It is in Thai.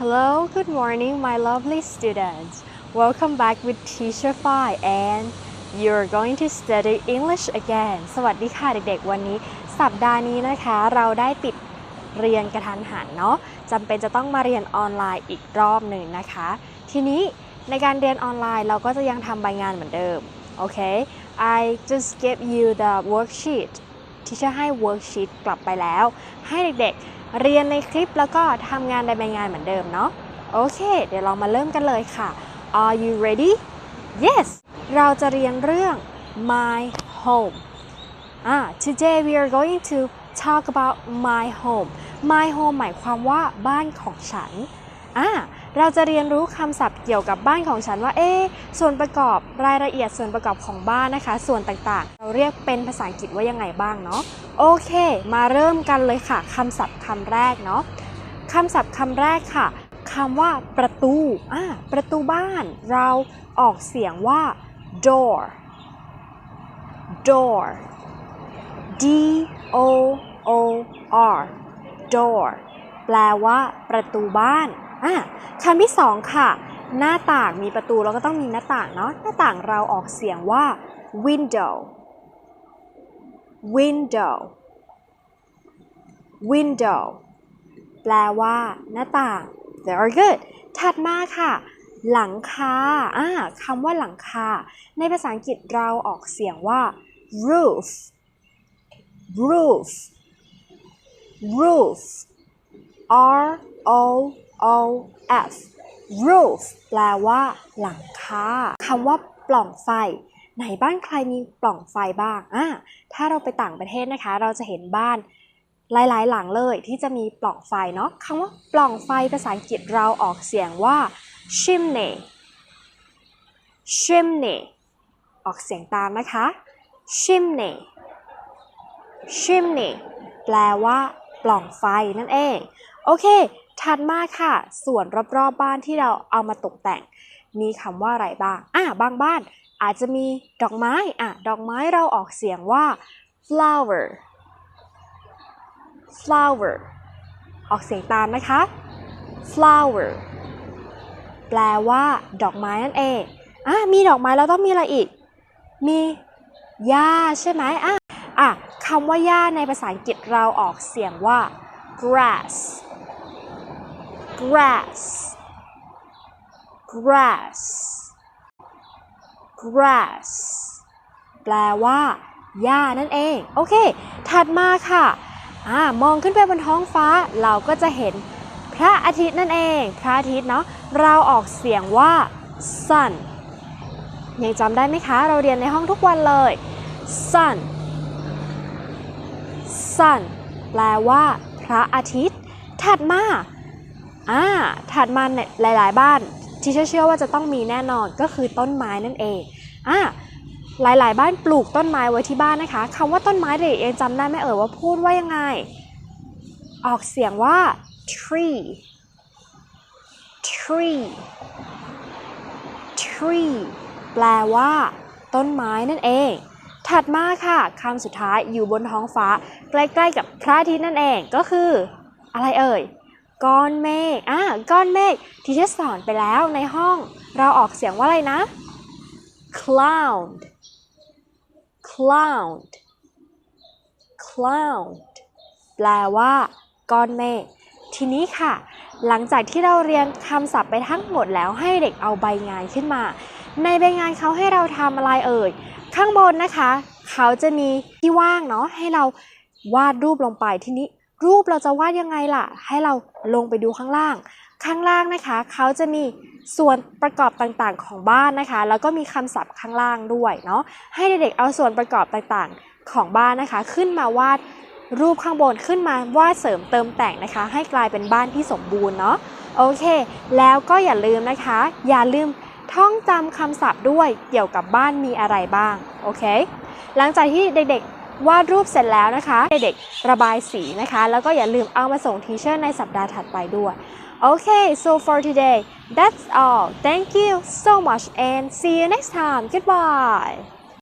Hello, good morning, my lovely students. Welcome back with Teacher Fi and you're going to study English again. สวัสดีค่ะเด็กๆ วันนี้ สัปดาห์นี้นะคะ เราได้ปิดเรียนกระทันหันเนาะจำเป็นจะต้องมาเรียนออนไลน์อีกรอบหนึ่งนะคะ ทีนี้ในการเรียนออนไลน์เราก็จะยังทำใบงานเหมือนเดิม โอเค I just gave you the worksheet ที่จะให้ worksheet กลับไปแล้ว ให้เด็กๆ เรียนในคลิปแล้วก็ทำงานในใบงานเหมือนเดิมเนาะโอเค เดี๋ยวเรามาเริ่มกันเลยค่ะ Are you ready? Yes เราจะเรียนเรื่อง my home อ่า today we are going to talk about my home my home หมายความว่าบ้านของฉันอ่า เราจะเรียนรู้คำศัพท์เกี่ยวกับบ้านของฉันว่า เอ๊ะส่วนประกอบรายละเอียดส่วนประกอบของบ้านนะคะ ส่วนต่างๆ เราเรียกเป็นภาษาอังกฤษว่ายังไงบ้างเนาะโอเค มาเริ่มกันเลยค่ะคำศัพท์คำแรกเนาะคำศัพท์คำแรกค่ะคำว่าประตูอ่าประตูบ้าน เราออกเสียงว่า door door D O O R door แปลว่า ประตูบ้าน อะคำที่สองค่ะ หน้าต่างมีประตูเราก็ต้องมีหน้าต่างเนาะหน้าต่างเราออกเสียงว่า window window window แปลว่า หน้าต่าง very good ถัดมาค่ะ หลังคาอ่าคำว่าหลังคา ในภาษาอังกฤษเราออกเสียงว่า roof roof roof R O O F roof แปลว่าหลังคาคำว่าปล่องไฟ ไหนบ้านใครมีปล่องไฟบ้างอ่าถ้าเราไปต่างประเทศนะคะ เราจะเห็นบ้านหลาย ๆ หลังเลยที่จะมีปล่องไฟเนาะคำว่าปล่องไฟภาษาอังกฤษเราออกเสียงว่า chimney chimney ออกเสียงตามนะคะ chimney chimney แปลว่า ปล่องไฟนั่นเอง โอเค ถัดมาค่ะ ส่วนรอบๆบบ้านที่เราเอามาตกแต่ง มีคำว่าอะไรบ้าง อะบางบ้านอาจจะมีดอกไม้ อะ ดอกไม้เราออกเสียงว่า flower flower ออกเสียงตามนะคะ flower แปลว่าดอกไม้นั่นเอง อะ มีดอกไม้แล้วต้องมีอะไรอีก มีหญ้าใช่ไหมอะ อะคำว่าหญ้าในภาษาอังกฤษเราออกเสียงว่า grass grass grass grass แปลว่าหญ้านั่นเอง โอเค ถัดมาค่ะอ่ามองขึ้นไปบนท้องฟ้า เราก็จะเห็นพระอาทิตย์นั่นเอง พระอาทิตย์เนาะ เราออกเสียงว่า sun ยังจำได้ไหมคะ เราเรียนในห้องทุกวันเลย sun sun แปลว่า พระอาทิตย์ ถัดมา อ่าถัดมาในหลาย ๆ บ้านที่เชื่อว่าจะต้องมีแน่นอนก็คือต้นไม้นั่นเองอ่าหลาย ๆ บ้านปลูกต้นไม้ไว้ที่บ้านนะคะคำว่าต้นไม้เด็กเองจำได้ไหมเอ่ยว่าพูดว่ายังไง ออกเสียงว่า tree tree tree แปลว่า ต้นไม้นั่นเอง ถัดมาค่ะคำสุดท้ายอยู่บนท้องฟ้า ใกล้ ๆ กับพระอาทิตย์นั่นเองก็คือ อะไรเอ่ย ก้อนเมฆอ่าก้อนเมฆที่เชสอนไปแล้วในห้อง เราออกเสียงว่าอะไรนะ cloud cloud cloud แปลว่าก้อนเมฆทีนี้ค่ะ หลังจากที่เราเรียนคำศัพท์ไปทั้งหมดแล้วให้เด็กเอาใบงานขึ้นมา ในใบงานเขาให้เราทำอะไรเอ่ย ข้างบนนะคะ เขาจะมีที่ว่างเนาะให้เราวาดรูปลงไปทีนี้ รูปเราจะวาดยังไงล่ะ ให้เราลงไปดูข้างล่าง ข้างล่างนะคะ เขาจะมีส่วนประกอบต่างๆของบ้านนะคะ แล้วก็มีคำศัพท์ข้างล่างด้วยเนาะให้เด็กๆเอาส่วนประกอบต่างๆของบ้านนะคะ ขึ้นมาวาดรูปข้างบนขึ้นมาวาดเสริมเติมแต่งนะคะ ให้กลายเป็นบ้านที่สมบูรณ์เนาะโอเค แล้วก็อย่าลืมนะคะ อย่าลืมท่องจำคำศัพท์ด้วยเกี่ยวกับบ้านมีอะไรบ้างโอเคหลังจากที่เด็กๆ วาดรูปเสร็จแล้วนะคะ เด็กๆระบายสีนะคะ แล้วก็อย่าลืมเอามาส่งทีเชอร์ในสัปดาห์ถัดไปด้วย Okay, so for today, that's all. Thank you so much and see you next time. Goodbye.